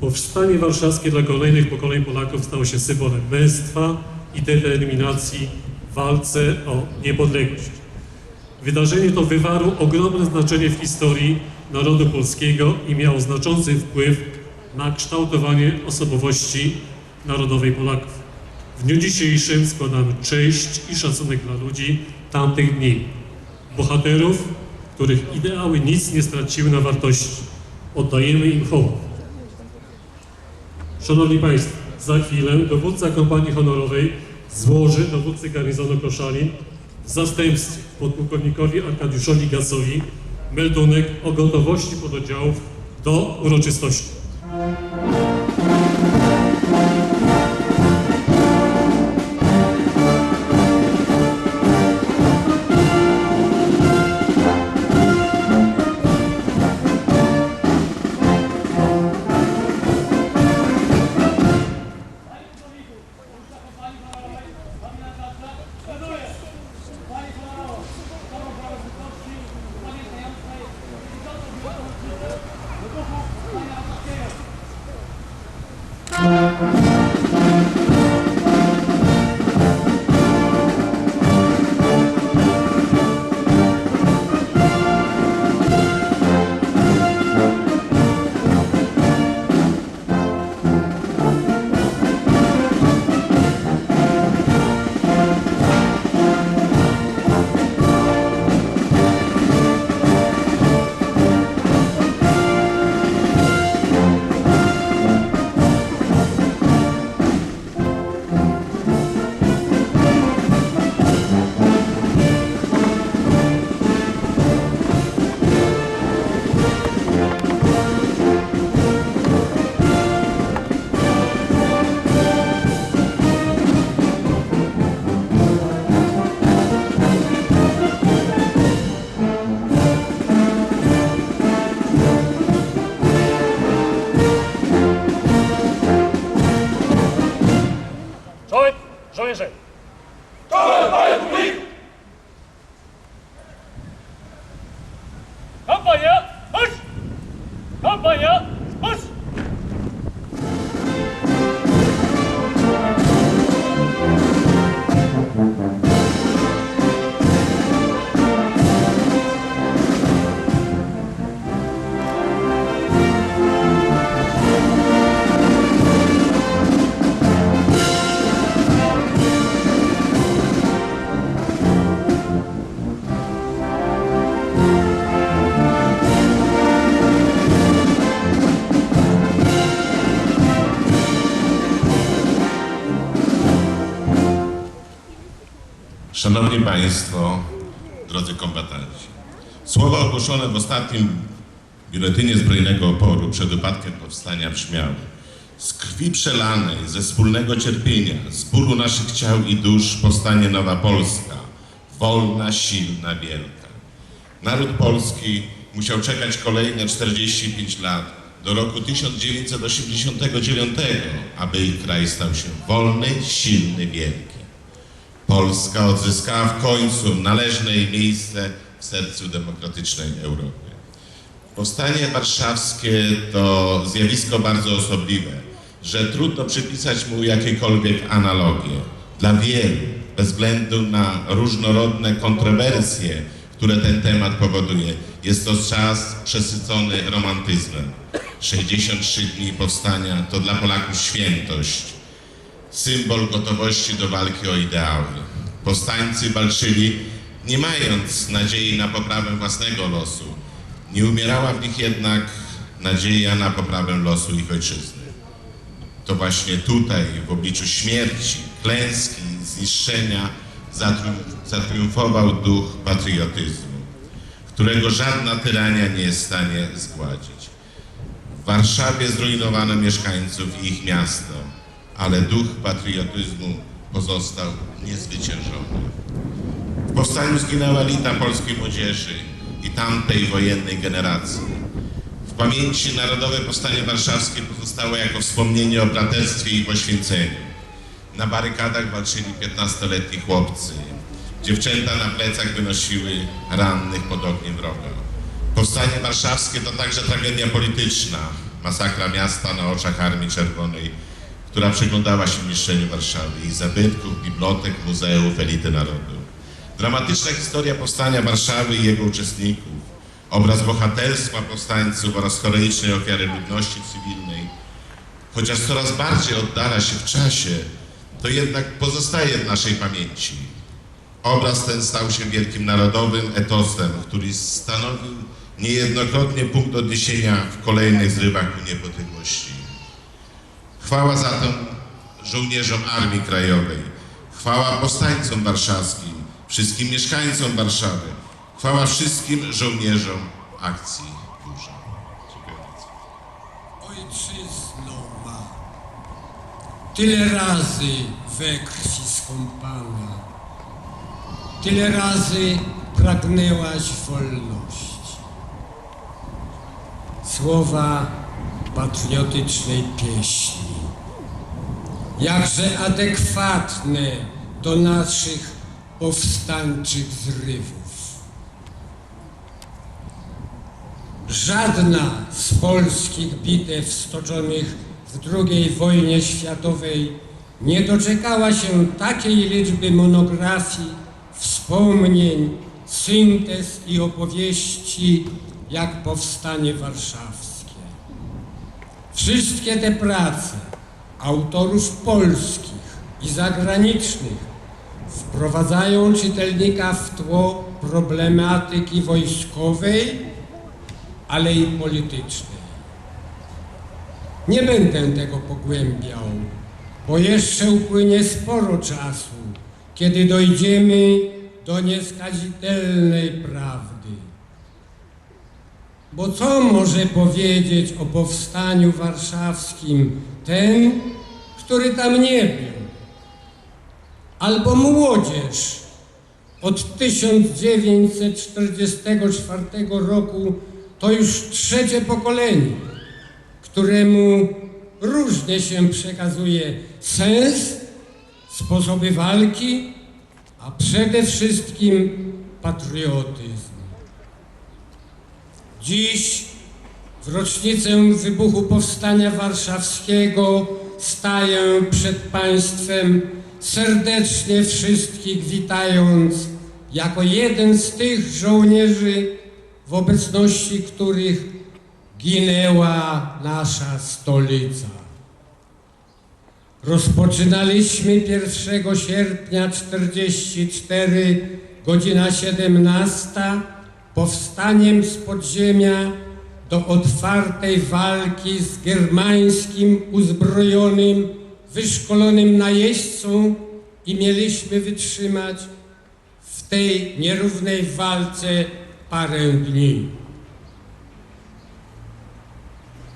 Powstanie warszawskie dla kolejnych pokoleń Polaków stało się symbolem męstwa i determinacji w walce o niepodległość. Wydarzenie to wywarło ogromne znaczenie w historii narodu polskiego i miało znaczący wpływ na kształtowanie osobowości narodowej Polaków. W dniu dzisiejszym składamy cześć i szacunek dla ludzi tamtych dni, bohaterów, których ideały nic nie straciły na wartości. Oddajemy im hołd. Szanowni Państwo, za chwilę dowódca kompanii honorowej złoży dowódcy garnizonu Koszalin w zastępstwie podpułkownikowi Arkadiuszowi Gasowi meldunek o gotowości pododdziałów do uroczystości. Szanowni Państwo, drodzy kombatanci. Słowa ogłoszone w ostatnim biuletynie zbrojnego oporu przed upadkiem powstania brzmiały Z krwi przelanej, ze wspólnego cierpienia, z bólu naszych ciał i dusz powstanie nowa Polska, wolna, silna, wielka. Naród polski musiał czekać kolejne 45 lat do roku 1989, aby ich kraj stał się wolny, silny, wielki. Polska odzyskała w końcu należne jej miejsce w sercu demokratycznej Europy. Powstanie warszawskie to zjawisko bardzo osobliwe, że trudno przypisać mu jakiekolwiek analogie. Dla wielu, bez względu na różnorodne kontrowersje, które ten temat powoduje, jest to czas przesycony romantyzmem. 63 dni powstania to dla Polaków świętość, symbol gotowości do walki o ideały. Powstańcy walczyli nie mając nadziei na poprawę własnego losu. Nie umierała w nich jednak nadzieja na poprawę losu ich ojczyzny. To właśnie tutaj, w obliczu śmierci, klęski, zniszczenia, zatrium- zatriumfował duch patriotyzmu, którego żadna tyrania nie jest w stanie zgładzić. W Warszawie zrujnowano mieszkańców i ich miasto, ale duch patriotyzmu pozostał niezwyciężony. W powstaniu zginęła elita polskiej młodzieży i tamtej wojennej generacji. W pamięci Narodowe Powstanie Warszawskie pozostało jako wspomnienie o braterstwie i poświęceniu. Na barykadach walczyli 15-letni chłopcy. Dziewczęta na plecach wynosiły rannych pod ogniem wroga. Powstanie warszawskie to także tragedia polityczna. Masakra miasta na oczach Armii Czerwonej, która przyglądała się niszczeniu Warszawy, jej zabytków, bibliotek, muzeów, elity narodu. Dramatyczna historia powstania Warszawy i jego uczestników, obraz bohaterstwa powstańców oraz heroicznej ofiary ludności cywilnej, chociaż coraz bardziej oddala się w czasie, to jednak pozostaje w naszej pamięci. Obraz ten stał się wielkim narodowym etosem, który stanowił niejednokrotnie punkt odniesienia w kolejnych zrywach ku niepodległości. Chwała zatem żołnierzom Armii Krajowej, chwała powstańcom warszawskim, wszystkim mieszkańcom Warszawy, chwała wszystkim żołnierzom akcji Burza. Dziękuję bardzo. Ojczyzno ma, tyle razy we krwi skąpana, tyle razy pragnęłaś wolności. Słowa patriotycznej pieśni, jakże adekwatne do naszych powstańczych zrywów. Żadna z polskich bitew stoczonych w II wojnie światowej nie doczekała się takiej liczby monografii, wspomnień, syntez i opowieści jak Powstanie Warszawskie. Wszystkie te prace autorów polskich i zagranicznych wprowadzają czytelnika w tło problematyki wojskowej, ale i politycznej. Nie będę tego pogłębiał, bo jeszcze upłynie sporo czasu, kiedy dojdziemy do nieskazitelnej prawdy. Bo co może powiedzieć o powstaniu warszawskim ten, który tam nie był? Albo młodzież od 1944 roku to już trzecie pokolenie, któremu różnie się przekazuje sens, sposoby walki, a przede wszystkim patriotyzm. Dziś, w rocznicę wybuchu Powstania Warszawskiego, staję przed Państwem serdecznie wszystkich witając jako jeden z tych żołnierzy, w obecności których ginęła nasza stolica. Rozpoczynaliśmy 1 sierpnia 44, godzina 17, powstaniem z podziemia do otwartej walki z germańskim uzbrojonym, wyszkolonym najeźdźcą i mieliśmy wytrzymać w tej nierównej walce parę dni.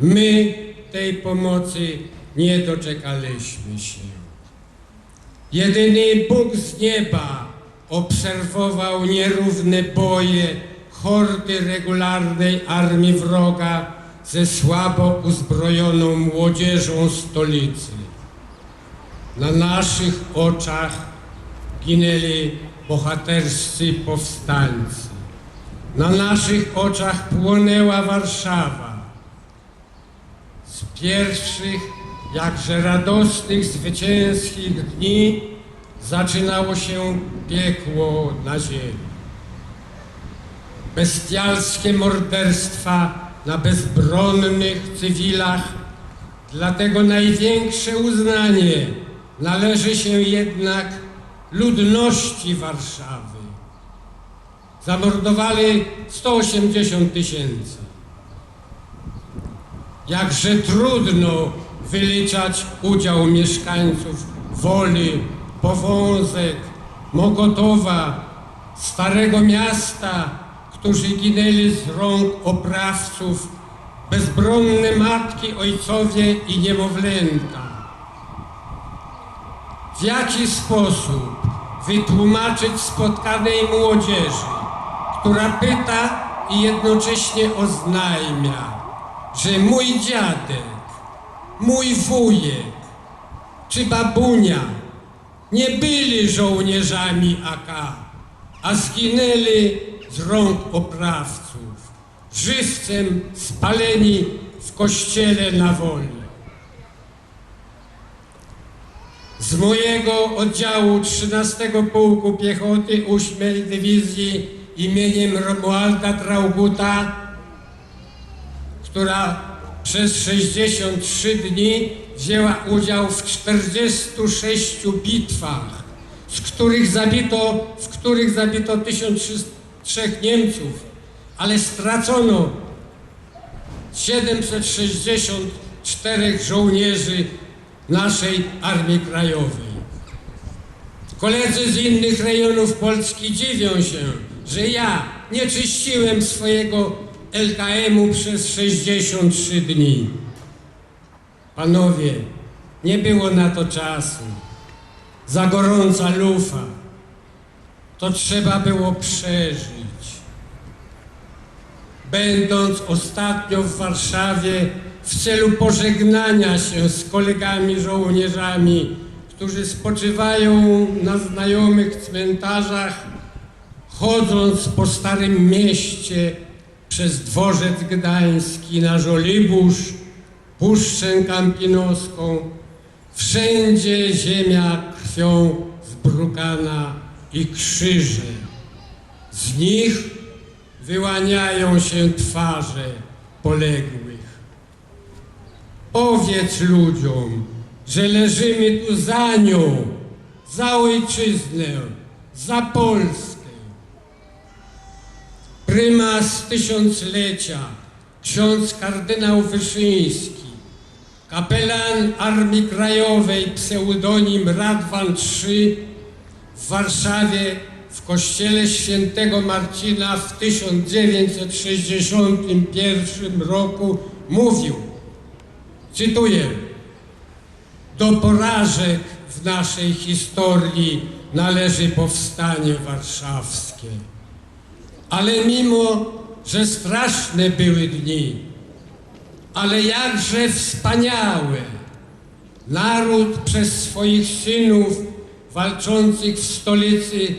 My tej pomocy nie doczekaliśmy się. Jedyny Bóg z nieba obserwował nierówne boje hordy regularnej armii wroga ze słabo uzbrojoną młodzieżą stolicy. Na naszych oczach ginęli bohaterscy powstańcy. Na naszych oczach płonęła Warszawa. Z pierwszych, jakże radosnych, zwycięskich dni zaczynało się piekło na ziemi. Bestialskie morderstwa na bezbronnych cywilach, dlatego największe uznanie należy się jednak ludności Warszawy. Zamordowali 180 tysięcy. Jakże trudno wyliczać udział mieszkańców Woli, Powązek, Mokotowa, Starego Miasta, którzy ginęli z rąk oprawców, bezbronne matki, ojcowie i niemowlęta. W jaki sposób wytłumaczyć spotkanej młodzieży, która pyta i jednocześnie oznajmia, że mój dziadek, mój wujek czy babunia nie byli żołnierzami AK, a zginęli z rąk oprawców, żywcem spaleni w kościele na woli. Z mojego oddziału 13 Pułku Piechoty 8 Dywizji imieniem Romualda Trauguta, która przez 63 dni wzięła udział w 46 bitwach, z których zabito, w których zabito 1003 Niemców, ale stracono 764 żołnierzy naszej Armii Krajowej. Koledzy z innych rejonów Polski dziwią się, że ja nie czyściłem swojego LKM-u przez 63 dni. Panowie, nie było na to czasu. Za gorąca lufa. To trzeba było przeżyć. Będąc ostatnio w Warszawie w celu pożegnania się z kolegami żołnierzami, którzy spoczywają na znajomych cmentarzach, chodząc po Starym Mieście przez Dworzec Gdański na Żoliborz, Puszczę Kampinoską, wszędzie ziemia krwią zbrukana i krzyże. Z nich wyłaniają się twarze poległych. Powiedz ludziom, że leżymy tu za nią, za ojczyznę, za Polskę. Prymas tysiąclecia, ksiądz kardynał Wyszyński, kapelan Armii Krajowej, pseudonim Radwan III, w Warszawie w kościele świętego Marcina w 1961 roku mówił, cytuję, do porażek w naszej historii należy powstanie warszawskie. Ale mimo, że straszne były dni, ale jakże wspaniałe, naród przez swoich synów walczących w stolicy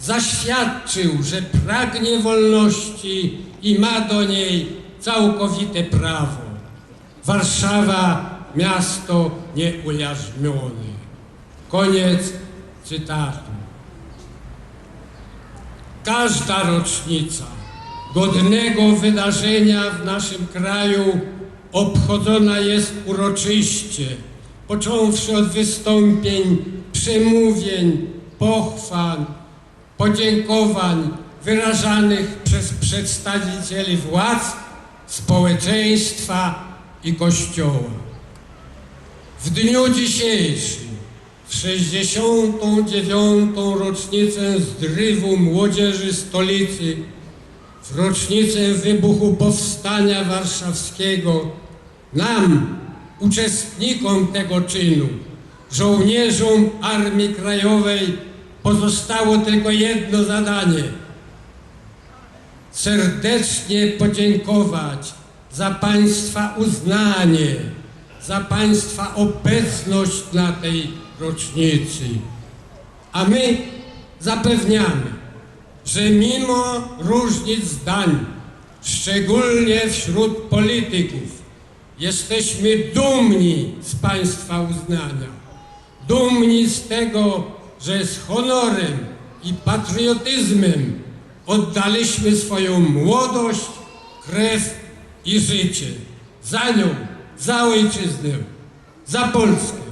zaświadczył, że pragnie wolności i ma do niej całkowite prawo. Warszawa miasto nieujarzmione. Koniec cytatu. Każda rocznica godnego wydarzenia w naszym kraju obchodzona jest uroczyście, począwszy od wystąpień, przemówień, pochwał, podziękowań wyrażanych przez przedstawicieli władz, społeczeństwa i Kościoła. W dniu dzisiejszym, w 69. rocznicę zrywu młodzieży stolicy, w rocznicę wybuchu Powstania Warszawskiego, nam, uczestnikom tego czynu, żołnierzom Armii Krajowej, pozostało tylko jedno zadanie serdecznie podziękować za Państwa uznanie, za Państwa obecność na tej rocznicy. A my zapewniamy, że mimo różnic zdań, szczególnie wśród polityków, jesteśmy dumni z Państwa uznania. Dumni z tego, że z honorem i patriotyzmem oddaliśmy swoją młodość, krew i życie. Za nią, za ojczyznę, za Polskę.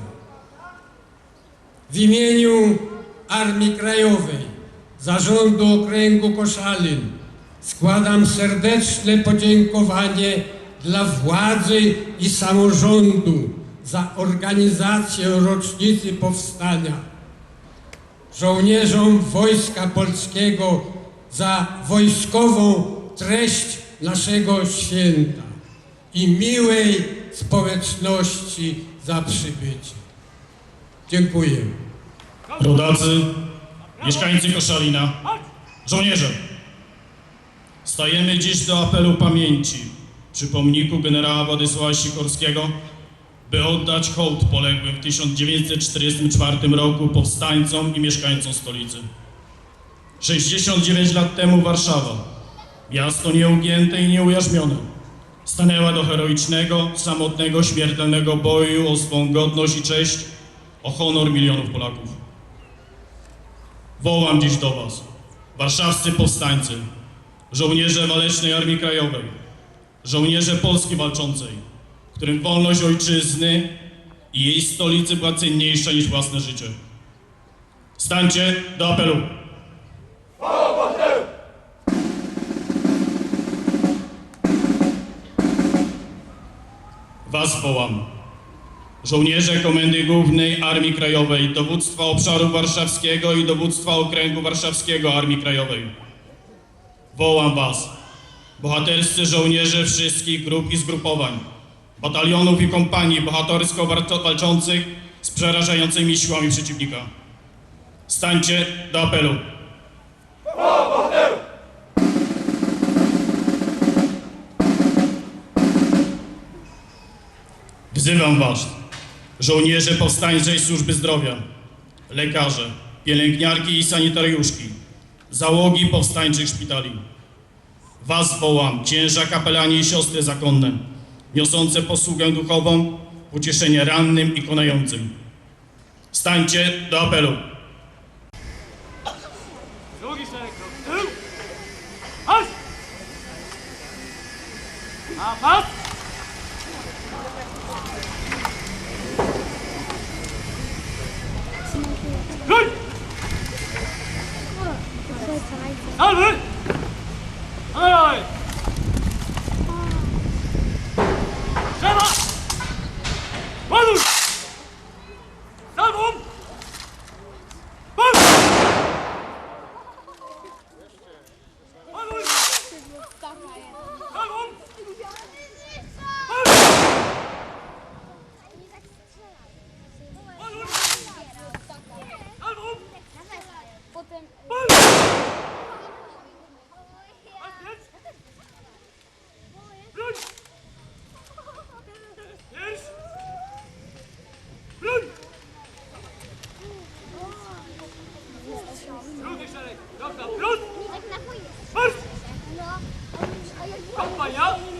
W imieniu Armii Krajowej, Zarządu Okręgu Koszalin składam serdeczne podziękowanie dla władzy i samorządu za organizację rocznicy powstania, żołnierzom Wojska Polskiego za wojskową treść naszego święta i miłej społeczności za przybycie. Dziękuję. Rodacy, mieszkańcy Koszalina, żołnierze. Stajemy dziś do apelu pamięci przy pomniku generała Władysława Sikorskiego, by oddać hołd poległym w 1944 roku powstańcom i mieszkańcom stolicy. 69 lat temu Warszawa, miasto nieugięte i nieujarzmione, stanęła do heroicznego, samotnego, śmiertelnego boju o swą godność i cześć, o honor milionów Polaków. Wołam dziś do Was, warszawscy powstańcy, żołnierze Walecznej Armii Krajowej, żołnierze Polski Walczącej, którym wolność ojczyzny i jej stolicy była cenniejsza niż własne życie. Stańcie do apelu. Was wołam. Żołnierze Komendy Głównej Armii Krajowej, Dowództwa Obszaru Warszawskiego i Dowództwa Okręgu Warszawskiego Armii Krajowej. Wołam Was, bohaterscy żołnierze wszystkich grup i zgrupowań, batalionów i kompanii bohatersko walczących z przerażającymi siłami przeciwnika. Stańcie do apelu. Wzywam Was, żołnierze powstańczej służby zdrowia, lekarze, pielęgniarki i sanitariuszki, załogi powstańczych szpitali. Was wołam, księża, kapelani i siostry zakonne, niosące posługę duchową, ucieszenie rannym i konającym. Stańcie do apelu. Drugi szereg Alright! Feuer!